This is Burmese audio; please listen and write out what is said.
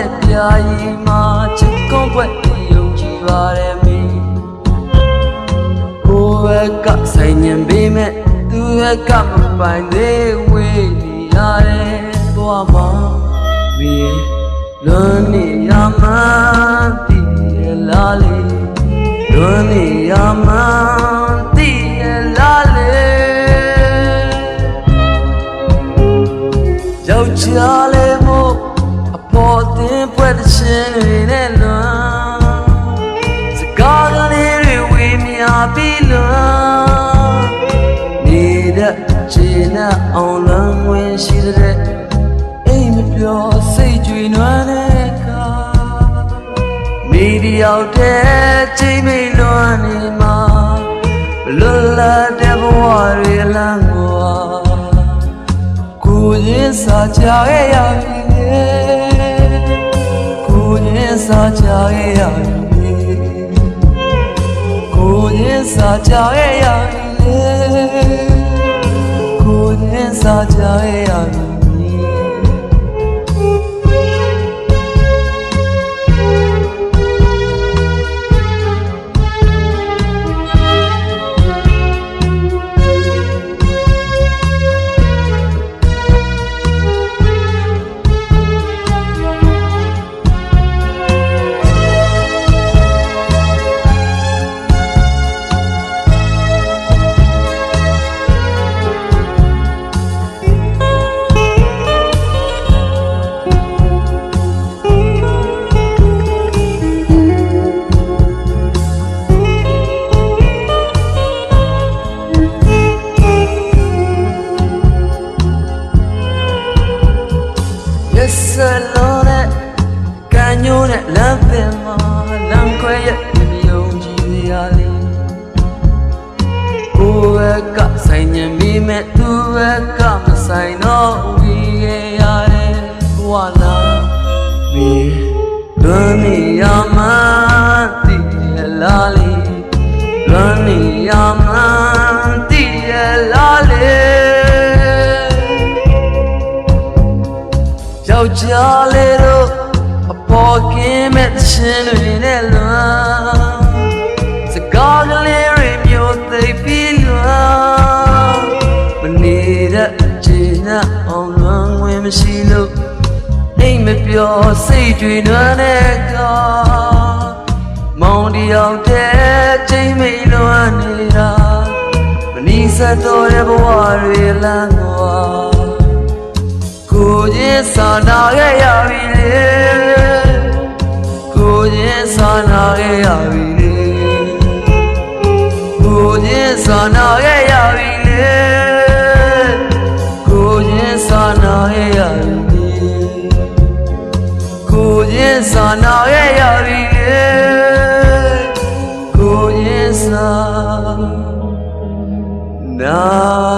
လက်ပြာရီမှာချစ်ကုန်ွက်ယုံကြည်ပါရမီကိုယ်ပဲကဆိုင်ညံပေးမဲ့သူပဲကမပိုင်သေးဝေးနေရတယ်သွားပါမင်းလွန်နေရမ အောင်လန်းဝင်ရှိတဲ့အိမ်မပြောစိတ်ကြွေနွမ်းတဲ့အခါမိဒီရောက်တဲ့ချိန်မိန်လွန်နေမှာဘလွတ်လပ်တဲ့ဘဝတွေလမ်းကိုကိုရင်စာကြရဲ့ရပြီလေကိုရင်စာကြရဲ့ရပြီကိုရင်စာကြရဲ့ရပြီလေ ကိုရင်စာကြရဲ့ရပြီ ကံညိုးနဲ့လမ်းပင်မှာလမ်းခွဲရဲ့မြုံကြည်ရလေးကိုယ်ကဆိုင်ညင်မိမဲ့သူကမဆိုင်တော့ဝီရရတယ်ဝါလာမီလွန်နေရမှတည်ရလားလေးလွန်နေရမှတည်ရလားလေးယောက်ျားလေးတို့အပေါ်ကင်းမဲ့ ချင်းတွေနဲ့လွမ်းစကားကလေးတွေမျိုးသိပ်ပြီးလွမ်းမနေတဲ့ခြေနဲ့အောင်လွမ်းဝင်မရှိလို့အိမ်မပြောစိတ်တွေနွမ်းတဲ့ကမောင်တယောက်တည်းချိန်မိန်လွမ်းနေတာမနီးစပ်တော့တဲ့ဘဝတွေလမ်းကွာကိုရင်စာနာခဲ့ရပြီလေကိုရင်စာနာ ခဲ့ရပြီလေကိုရင်စာနာခဲ့ရပြီလေကိုရင်စာနာခဲ့ရပြီလေကိုရင်စာနာခဲ့ရပြီလေကိုရင်စာနာခဲ့ရ